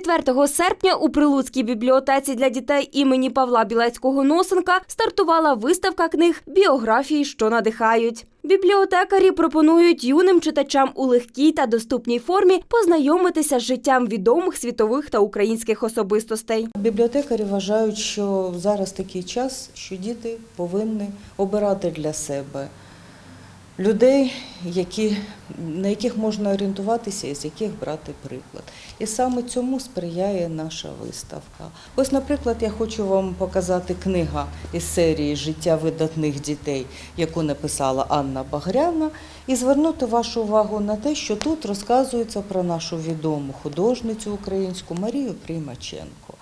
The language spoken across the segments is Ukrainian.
4 серпня у Прилуцькій бібліотеці для дітей імені Павла Білецького Носенка стартувала виставка книг біографії, що надихають. Бібліотекарі пропонують юним читачам у легкій та доступній формі познайомитися з життям відомих світових та українських особистостей. Бібліотекарі вважають, що зараз такий час, що діти повинні обирати для себе людей, які, на яких можна орієнтуватися і з яких брати приклад. І саме цьому сприяє наша виставка. Ось, наприклад, я хочу вам показати книга із серії Життя видатних дітей, яку написала Анна Багряна, і звернути вашу увагу на те, що тут розказується про нашу відому художницю українську Марію Приймаченко.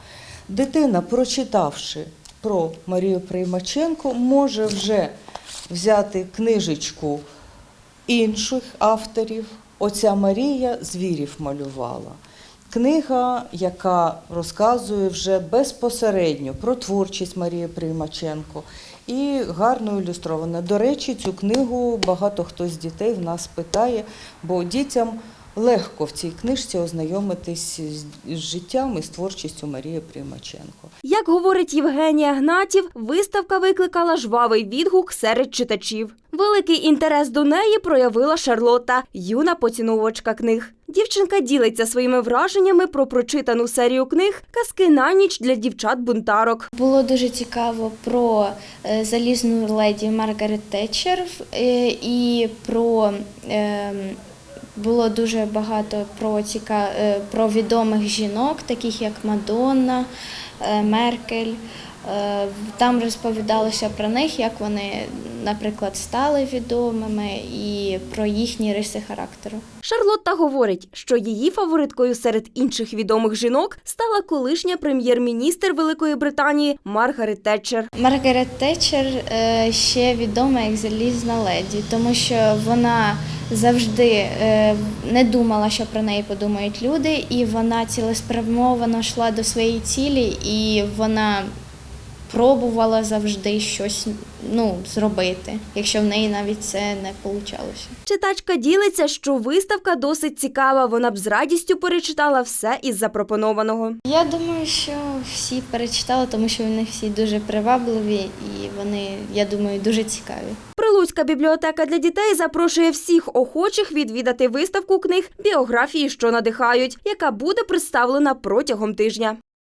Дитина, прочитавши про Марію Приймаченко, може вже взяти книжечку інших авторів. Оця Марія звірів малювала. Книга, яка розказує вже безпосередньо про творчість Марії Приймаченко і гарно ілюстрована. До речі, цю книгу багато хто з дітей в нас питає, бо дітям легко в цій книжці ознайомитись з- життям і з творчістю Марії Приймаченко. Як говорить Євгенія Гнатів, виставка викликала жвавий відгук серед читачів. Великий інтерес до неї проявила Шарлота, юна поціновувачка книг. Дівчинка ділиться своїми враженнями про прочитану серію книг Казки на ніч для дівчат-бунтарок. Було дуже цікаво про е, залізну леді Маргарет Тетчер е, і про е, було дуже багато про ціка, е, про відомих жінок, таких як Мадонна, е, Меркель. Е, Там розповідалося про них, як вони, наприклад, стали відомими, і про їхні риси характеру. Шарлотта говорить, що її фавориткою серед інших відомих жінок стала колишня прем'єр-міністр Великої Британії Маргарет Тетчер. Маргарет Тетчер е, ще відома як залізна леді, тому що вона завжди е, не думала, що про неї подумають люди, і вона цілеспрямовано йшла до своєї цілі, і вона пробувала завжди щось ну, зробити, якщо в неї навіть це не вийшло. Читачка ділиться, що виставка досить цікава. Вона б з радістю перечитала все із запропонованого. Я думаю, що всі перечитали, тому що вони всі дуже привабливі і вони, я думаю, дуже цікаві. Прилуцька бібліотека для дітей запрошує всіх охочих відвідати виставку книг біографії, що надихають, яка буде представлена протягом тижня.